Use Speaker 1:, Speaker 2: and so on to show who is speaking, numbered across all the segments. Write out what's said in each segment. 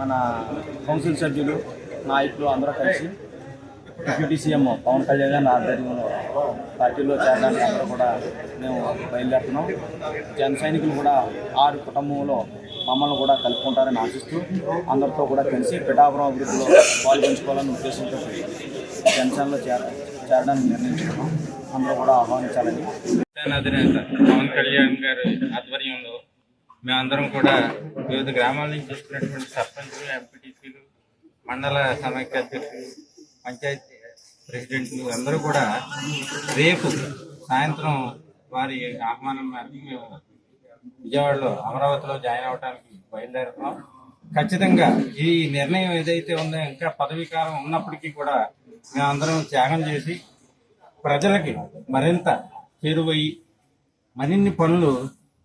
Speaker 1: మన కౌన్సిల్ సభ్యులు నాయకులు అందరూ కలిసి డిప్యూటీ సీఎం పవన్ కళ్యాణ్ గారి ఆధ్వర్యంలో పార్టీలో చేరడానికి అందరూ కూడా మేము బయలుదేరుతున్నాం. జన సైనికులు కూడా ఆరు కుటుంబంలో మమ్మల్ని కూడా కలుపుకుంటారని ఆశిస్తూ అందరితో కూడా కలిసి పిఠాపురం అభివృద్ధిలో పాల్గొంచుకోవాలనే ఉద్దేశంతో జనసేనలో చేర చేరడానికి నిర్ణయించుకున్నాం. అందరూ కూడా ఆహ్వానించాలని.
Speaker 2: అధినేత పవన్ కళ్యాణ్ గారి ఆధ్వర్యంలో మేమందరం కూడా వివిధ గ్రామాల నుంచి వచ్చినటువంటి సర్పంచులు ఎంపీటీసీలు మండల సమైక్య అధ్యక్షులు పంచాయతీ ప్రెసిడెంట్లు అందరూ కూడా రేపు సాయంత్రం వారి ఆహ్వానం మేరకు మేము విజయవాడలో అమరావతిలో జాయిన్ అవడానికి బయలుదేరుతున్నాం. ఖచ్చితంగా ఈ నిర్ణయం ఏదైతే ఉందో ఇంకా పదవీ కాలం ఉన్నప్పటికీ కూడా మేమందరం త్యాగం చేసి ప్రజలకి మరింత చేరువయ్యి మరిన్ని పనులు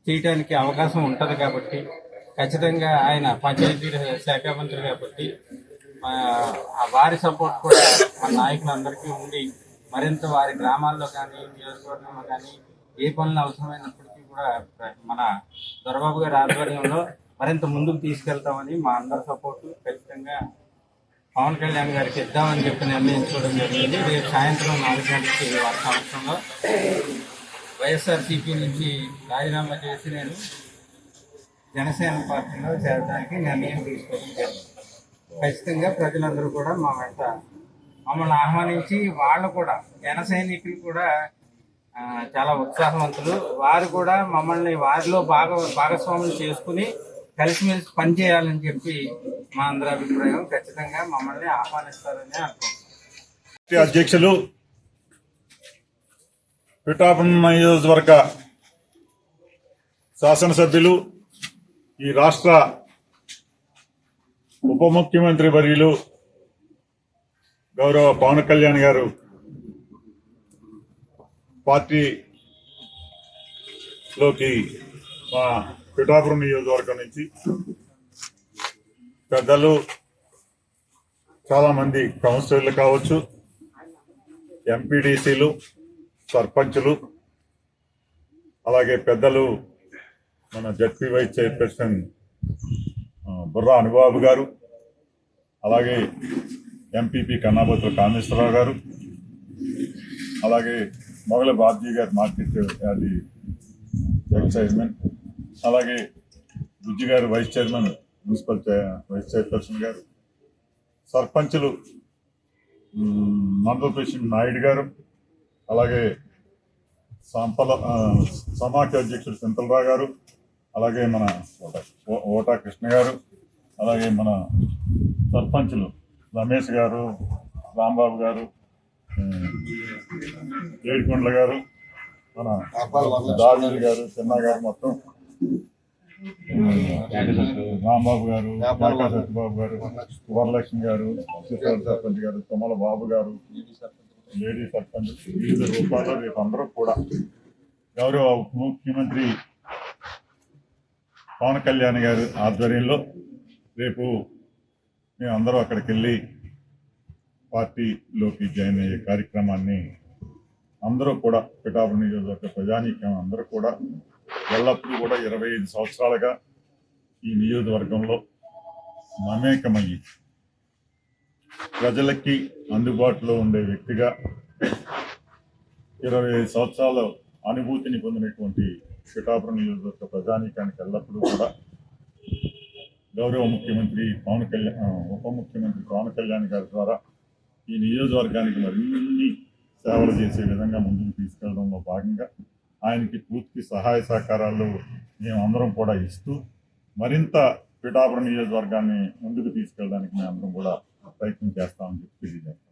Speaker 2: చేయడానికి అవకాశం ఉంటుంది కాబట్టి ఖచ్చితంగా ఆయన పంచాయతీ శాఖ మంత్రి కాబట్టి వారి సపోర్ట్ కూడా మన నాయకులందరికీ ఉండి మరింత వారి గ్రామాల్లో కానీ నియోజకవర్గంలో కానీ ఏ పనులు అవసరమైనప్పటికీ కూడా మన దొరబాబు గారి ఆధ్వర్యంలో మరింత ముందుకు తీసుకెళ్తామని మా అందరి సపోర్టు ఖచ్చితంగా పవన్ కళ్యాణ్ గారికి ఇద్దామని చెప్పి నిర్ణయించుకోవడం జరిగింది. రేపు సాయంత్రం నాలుగు గంటలకి వారి సంవత్సరంలో వైఎస్ఆర్సీపీ నుంచి రాజీనామా చేసి నేను జనసేన పార్టీలో చేరడానికి నిర్ణయం తీసుకోవడం జరిగింది. ఖచ్చితంగా ప్రజలందరూ కూడా మా వెంట మమ్మల్ని ఆహ్వానించి వాళ్ళు కూడా జన సైనికులు కూడా చాలా ఉత్సాహవంతులు. వారు కూడా మమ్మల్ని వారిలో భాగ భాగస్వాములు చేసుకుని కలిసిమెలిసి పనిచేయాలని చెప్పి మా అందరి అభిప్రాయం. ఖచ్చితంగా మమ్మల్ని ఆహ్వానిస్తారని అనుకుంటున్నాం.
Speaker 3: అధ్యక్షులు పిఠాపురం నియోజకవర్గ శాసనసభ్యులు ఈ రాష్ట్ర ఉప ముఖ్యమంత్రి వర్యులు గౌరవ పవన్ కళ్యాణ్ గారు పార్టీలోకి మా పిఠాపురం నియోజకవర్గం నుంచి పెద్దలు చాలామంది కౌన్సిలర్లు కావచ్చు ఎంపీడీసీలు సర్పంచులు అలాగే పెద్దలు మన ZP vice chairperson Burra Anubabu గారు అలాగే ఎంపీపీ కన్నాబోతుల కామేశ్వరరావు గారు అలాగే మొగల బాబ్జీ గారు మార్కెట్ అది వైస్ చైర్మన్ అలాగే బుజ్జి గారు vice chairman municipal vice chairperson గారు సర్పంచులు మండల ప్రెసిడెంట్ నాయుడు గారు అలాగే సంపల సమాఖ్య అధ్యక్షుడు సింతలరావు గారు అలాగే మన ఓటా కృష్ణ గారు అలాగే మన సర్పంచులు రమేష్ గారు రాంబాబు గారు ఉమ్, ఏడుకొండల గారు మన దావిడి గారు చిన్న గారు మొత్తం రాంబాబు గారు సత్యబాబు గారు వరలక్ష్మి గారు సర్పంచ్ గారు తుమ్మల బాబు గారు లేడీ సర్పంచ్ వివిధ రూపాల్లో రేపు అందరూ కూడా గౌరవ ముఖ్యమంత్రి పవన్ కళ్యాణ్ గారి ఆధ్వర్యంలో రేపు మేమందరూ అక్కడికి వెళ్ళి పార్టీలోకి జాయిన్ అయ్యే కార్యక్రమాన్ని అందరూ కూడా పిఠాపురం నియోజకవర్గ ప్రజానీకం అందరూ కూడా ఎల్లప్పుడూ కూడా ఇరవై ఐదు సంవత్సరాలుగా ఈ నియోజకవర్గంలో మమేకమయ్యి ప్రజలకి అందుబాటులో ఉండే వ్యక్తిగా ఇరవై ఐదు సంవత్సరాల అనుభూతిని పొందినటువంటి పిఠాపురం నియోజకవర్గ ప్రజానీకానికి ఎల్లప్పుడూ కూడా గౌరవ ముఖ్యమంత్రి పవన్ కళ్యాణ్ ఉప ముఖ్యమంత్రి పవన్ కళ్యాణ్ గారి ద్వారా ఈ నియోజకవర్గానికి మరిన్ని సేవలు చేసే విధంగా ముందుకు తీసుకెళ్ళడంలో భాగంగా ఆయనకి పూర్తి సహాయ సహకారాలు మేము అందరం కూడా ఇస్తూ మరింత పిఠాపురం నియోజకవర్గాన్ని ముందుకు తీసుకెళ్ళడానికి మేము అందరం కూడా ప్రయత్నం చేస్తామని చెప్పి తెలియజేస్తాం.